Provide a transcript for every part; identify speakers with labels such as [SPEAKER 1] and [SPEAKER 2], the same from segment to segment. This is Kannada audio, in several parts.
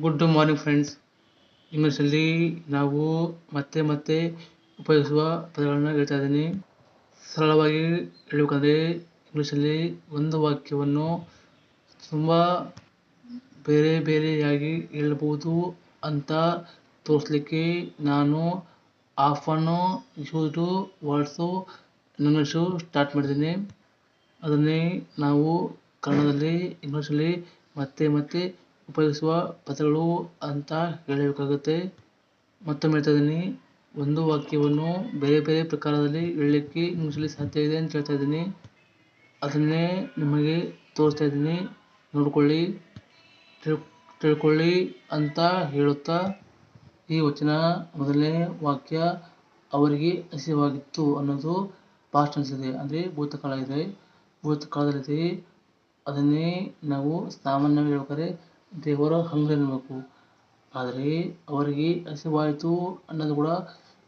[SPEAKER 1] ಗುಡ್ ಮಾರ್ನಿಂಗ್ ಫ್ರೆಂಡ್ಸ್ ಇಂಗ್ಲೀಷಲ್ಲಿ ನಾವು ಮತ್ತೆ ಮತ್ತೆ ಉಪಯೋಗಿಸುವ ಪದಗಳನ್ನು ಹೇಳ್ತಾ ಇದ್ದೀನಿ. ಸರಳವಾಗಿ ಹೇಳಬೇಕಂದ್ರೆ ಇಂಗ್ಲೀಷಲ್ಲಿ ಒಂದು ವಾಕ್ಯವನ್ನು ತುಂಬ ಬೇರೆ ಬೇರೆಯಾಗಿ ಹೇಳ್ಬೋದು ಅಂತ ತೋರಿಸ್ಲಿಕ್ಕೆ ನಾನು often used words English start ಮಾಡಿದ್ದೀನಿ. ಅದನ್ನೇ ನಾವು ಕನ್ನಡದಲ್ಲಿ, ಇಂಗ್ಲೀಷಲ್ಲಿ ಮತ್ತೆ ಮತ್ತೆ ಉಪಯೋಗಿಸುವ ಪದಗಳು ಅಂತ ಹೇಳಬೇಕಾಗುತ್ತೆ. ಮತ್ತೊಮ್ಮೆ ಹೇಳ್ತಾ ಇದ್ದೀನಿ ಒಂದು ವಾಕ್ಯವನ್ನು ಬೇರೆ ಬೇರೆ ಪ್ರಕಾರದಲ್ಲಿ ಹೇಳಲಿಕ್ಕೆ ಇಂಗ್ಲೀಷಲ್ಲಿ ಸಾಧ್ಯ ಇದೆ ಅಂತ ಹೇಳ್ತಾ ಇದ್ದೀನಿ ಅದನ್ನೇ ನಿಮಗೆ ತೋರಿಸ್ತಾ ಇದ್ದೀನಿ ನೋಡಿಕೊಳ್ಳಿ ತಿಳ್ಕೊ ತಿಳ್ಕೊಳ್ಳಿ ಅಂತ ಹೇಳುತ್ತಾ ಈ ವಚನ ಮೊದಲನೇ ವಾಕ್ಯ ಅವರಿಗೆ ಹಸಿವಾಗಿತ್ತು ಅನ್ನೋದು ಪಾಸ್ಟ್ ಅನಿಸಿದೆ ಅಂದರೆ ಭೂತಕಾಲ ಇದೆ. ಭೂತಕಾಲದಲ್ಲಿ ಅದನ್ನೇ ನಾವು ಸಾಮಾನ್ಯವಾಗಿ ಹೇಳ್ಬೇಕಾದ್ರೆ ದೇವರ ಹಂಗ್ರಿ ಅನ್ನಬೇಕು ಆದರೆ ಅವರಿಗೆ ಹಸಿವಾಯಿತು ಅನ್ನೋದು ಕೂಡ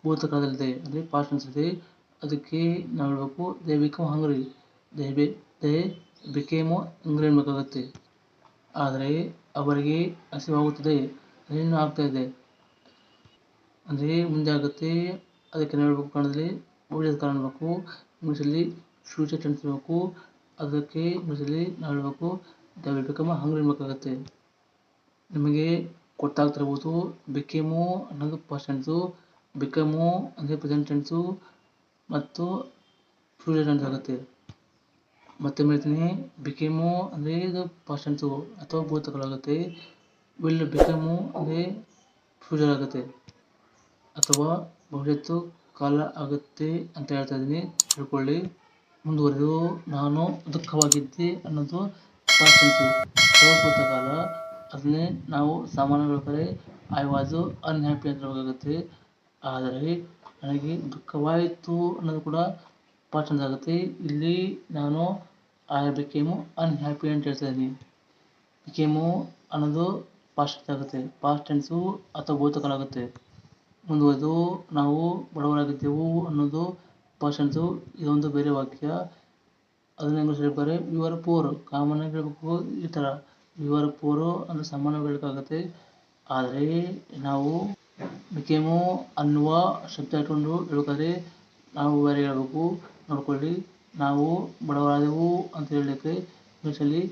[SPEAKER 1] ಭೂತಕಾಲದಲ್ಲಿದೆ ಅಂದರೆ ಪಾಸ್ಟ್ ಇದೆ ಅದಕ್ಕೆ ನಾವು ಹೇಳಬೇಕು, they become hungry. They be, they became hungry ಅನ್ಬೇಕಾಗುತ್ತೆ ಆದರೆ ಅವರಿಗೆ ಹಸಿವಾಗುತ್ತದೆ. ಏನು ಆಗ್ತಾ ಇದೆ. ಅಂದರೆ ಮುಂದೆ ಆಗುತ್ತೆ. ಅದಕ್ಕೆ ನಾವು ಹೇಳ್ಬೇಕು ಕನ್ನಡದಲ್ಲಿ ಉಳಿದ ಕಾಣಬೇಕು ಇಂಗ್ಲೀಷಲ್ಲಿ ಫ್ಯೂಚರ್ ಟೆನ್ಸ್ ಇರಬೇಕು. ಅದಕ್ಕೆ ಇಂಗ್ಲೀಷಲ್ಲಿ ನಾವು ಹೇಳಬೇಕು, ದೇ ವಿಲ್ ಬಿಕಮ್ ಹಂಗ್ರಿ ನಿಮಗೆ ಗೊತ್ತಾಗ್ತಿರ್ಬೋದು ಬಿಕೇಮು ಅನ್ನೋದು ಪಾಸ್ಟ್ ಟೆನ್ಸು ಬಿಕಮು ಅಂದರೆ ಪ್ರೆಸೆಂಟ್ ಮತ್ತು ಫ್ಯೂಚರ್ ಟೆನ್ಸ್ ಆಗುತ್ತೆ. ಮತ್ತೆ ಹೇಳ್ತೀನಿ ಬಿಕೇಮು ಅಂದರೆ ಇದು ಪಾಸ್ಟ್ ಟೆನ್ಸು ಅಥವಾ ಭೂತಕಾಲ ಆಗುತ್ತೆ ವಿಲ್ ಬಿಕಮು ಅಂದರೆ ಫ್ಯೂಚರ್ ಆಗುತ್ತೆ ಅಥವಾ ಭವಿಷ್ಯತ್ತು ಕಾಲ ಆಗುತ್ತೆ ಅಂತ ಹೇಳ್ತಾ ಇದ್ದೀನಿ. ತಿಳ್ಕೊಳ್ಳಿ, ಮುಂದುವರೆದು ನಾನು ದುಃಖವಾಗಿದ್ದೆ ಅನ್ನೋದು ಪಾಸ್ಟ್ ಟೆನ್ಸು ಅಥವಾ ಭೂತಕಾಲ. ಅದನ್ನೇ ನಾವು ಸಾಮಾನ್ಯವಾಗಿ ಕಡೆ ಐ ವಾಸು ಅನ್ಹ್ಯಾಪಿ ಅಂತ ಹೇಳ್ಬೇಕಾಗುತ್ತೆ. ಆದರೆ, ನನಗೆ ದುಃಖವಾಯಿತು ಅನ್ನೋದು ಕೂಡ ಪಾಸ್ಟ್ ಟೆನ್ಸ್ ಆಗುತ್ತೆ ಇಲ್ಲಿ ನಾನು ಐ ಬಿಕೇಮು ಅನ್ಹ್ಯಾಪಿ ಅಂತ ಹೇಳ್ತಾ ಇದ್ದೀನಿ. ಬಿಕೇಮು ಅನ್ನೋದು ಪಾಸ್ಟ್ ಆಗುತ್ತೆ. ಪಾಸ್ಟ್ ಟೆನ್ಸು ಅಥವಾ ಭೂತಕಾಲ ಆಗುತ್ತೆ ಮುಂದುವರೆದು ನಾವು ಬಡವರಾಗಿದ್ದೆವು ಅನ್ನೋದು ಪಾಸ್ಟ್ ಇದೊಂದು ಬೇರೆ ವಾಕ್ಯ. ಅದನ್ನ ಇಂಗ್ಲೀಷ್ ಹೇಳ್ತಾರೆ ಯು ಆರ್ ಪೂರ್ ಕಾಮನ್ ಆಗಿ ಹೇಳ್ಬೇಕು ಈ ಥರ ವಿ ಪೂರ್ವ ಪೂರು ಅಂದರೆ ಸಾಮಾನ್ಯವಾಗಿ ಹೇಳೋಕ್ಕಾಗತ್ತೆ ಆದರೆ ನಾವು ಬಿಕೇಮು ಅನ್ನುವ ಶಬ್ದ ಇಟ್ಕೊಂಡು ಹೇಳ್ಬೇಕಾದ್ರೆ ನಾವು ಬೇರೆ ಹೇಳ್ಬೇಕು. ನೋಡ್ಕೊಳ್ಳಿ, ನಾವು ಬಡವರಾದೆವು ಅಂತ ಹೇಳಲಿಕ್ಕೆ ಇಂಗ್ಲೀಷಲ್ಲಿ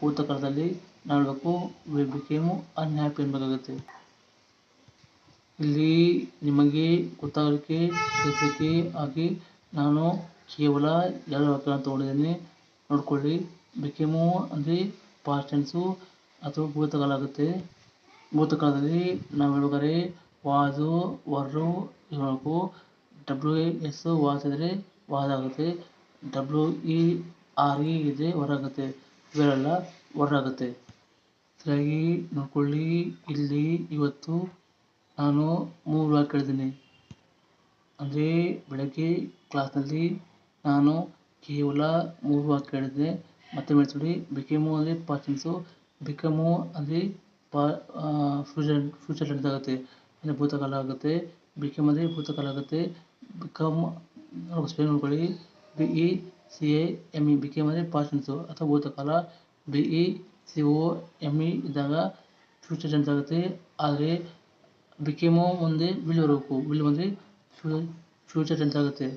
[SPEAKER 1] ಭೂತಕಾಲದಲ್ಲಿ ನಾವು ಹೇಳಬೇಕು, ವಿ ಬಿಕೇಮು ಅನ್ಹ್ಯಾಪಿ ಅನ್ನಬೇಕಾಗುತ್ತೆ ಇಲ್ಲಿ ನಿಮಗೆ ಗೊತ್ತಾಗಲಿಕ್ಕೆ, ತಿಳಿಸಲಿಕ್ಕೆ ಆಗಿ ನಾನು ಕೇವಲ ಎರಡು ವಾಕ್ಯಗಳನ್ನು ತೊಗೊಂಡಿದ್ದೀನಿ. ನೋಡ್ಕೊಳ್ಳಿ ಬಿಕೇಮು ಅಂದರೆ ಪಾಸ್ಟ್ ಟೆನ್ಸು ಅಥವಾ ಭೂತಕಾಲ ಆಗುತ್ತೆ ಭೂತಕಾಲದಲ್ಲಿ ನಾವು ಹೇಳ್ಬೇಕಾದ್ರೆ ವಾಸು, ವರ್ರು ಹೇಳಬೇಕು ಡಬ್ಲ್ಯೂ ಎ ಎಸ್ ವಾಸ್ ಇದ್ದರೆ ವಾಸ್ ಆಗುತ್ತೆ ಡಬ್ಲ್ಯೂ ಇ ಆರ್ ಇ ಇದ್ದರೆ ಹೊರಾಗುತ್ತೆ. ಇವೆಲ್ಲ ಹೊರಾಗುತ್ತೆ. ಸರಿಯಾಗಿ ನೋಡ್ಕೊಳ್ಳಿ. ಇಲ್ಲಿ ಇವತ್ತು ನಾನು ಮೂರು ವಾಕ್ಯ ಹೇಳಿದ್ದೀನಿ ಅಂದರೆ ಬೆಳಗ್ಗೆ ಕ್ಲಾಸ್ನಲ್ಲಿ ನಾನು ಕೇವಲ ಮೂರು ವಾಕ್ಯ ಹೇಳಿದ್ದೆ ಮತ್ತೆ ಹೇಳ್ತೀನಿ ಬಿಕೆಮು ಅಲ್ಲಿ ಪಾಸ್ಟ್ ಟೆನ್ಸು ಅಲ್ಲಿ ಪಾ ಫ್ಯೂಚರ್ ಫ್ಯೂಚರ್ ಆಗುತ್ತೆ. ಅಂದರೆ ಭೂತಕಾಲ ಆಗುತ್ತೆ. ಬಿಕಮ್ ಅಂದರೆ ಭೂತಕಾಲ ಆಗುತ್ತೆ. ಬಿಕಮ್ ಸ್ಪೇನ್ ನೋಡ್ಕೊಳ್ಳಿ. B E C A M E became ಅಂದರೆ ಪಾಸ್ಟ್ ಅಥವಾ ಭೂತಕಾಲ. B E C O M E ಇದ್ದಾಗ ಫ್ಯೂಚರ್ ಟೆನ್ಸ್ ಆಗುತ್ತೆ. ಆದರೆ ಬಿಕೆಮು ಮುಂದೆ ವಿಲ್ ಬರಬೇಕು. ವಿಲ್ ಬಂದರೆ ಫ್ಯೂಚರ್ ಟೆನ್ಸ್ ಆಗುತ್ತೆ.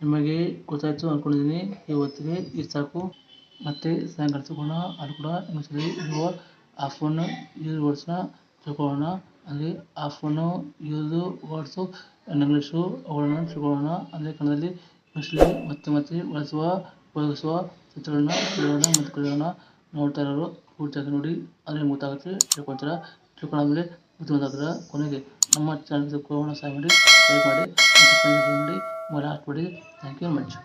[SPEAKER 1] ನಿಮಗೆ ಗೊತ್ತಾಯಿತು ಅಂದ್ಕೊಂಡಿದ್ದೀನಿ ಇವತ್ತಿಗೆ ಇದು ಸಾಕು. ಮತ್ತು ಸಾಯಂಕಾಲ ಅದು ಕೂಡ ಇರುವ ಆಫನ್ನು ಯೂಸ್ ವರ್ಡ್ಸ್ನ ತಿಳ್ಕೊಳ್ಳೋಣ. ಅಂದರೆ ಫೋನು ಯೂಸು ವರ್ಡ್ಸು ಇಂಗ್ಲೀಷು ಅವುಗಳನ್ನು ತಿಳ್ಕೊಳ್ಳೋಣ. ಅಂದರೆ ಕನ್ನಡದಲ್ಲಿ ಇಂಗ್ಲೀಷಲ್ಲಿ ಮತ್ತೆ ಮತ್ತೆ ಬಳಸುವ, ಉಪಯೋಗಿಸುವ ಚಿತ್ರಗಳನ್ನ ತಿಳ್ಕೊಳ್ಳೋಣ ಮತ್ತು ಕಲಿಯೋಣ ನೋಡ್ತಾ ಇರೋರು ಪೂರ್ತಿಯಾಗಿ ನೋಡಿ ಅಲ್ಲಿ ಗೊತ್ತಾಗುತ್ತೆ, ತಿಳ್ಕೊಳ್ತೀರ? ತಿಳ್ಕೊಂಡಾದ್ಮೇಲೆ ಬುದ್ಧಿವಂತಾಗ್ತೀರ ಕೊನೆಗೆ ನಮ್ಮ ಚಾನಲ್ ತಿಳ್ಕೊಳ್ಳೋಣ ಸಹಾಯ ಮಾಡಿ ಲೈಕ್ ಮಾಡಿ ಮಾಡಿ ಮೊಬೈಲ್ ಹಾಕ್ಬಿಡಿ. ಮಾಡಿ ಥ್ಯಾಂಕ್ ಯು ಮಚ್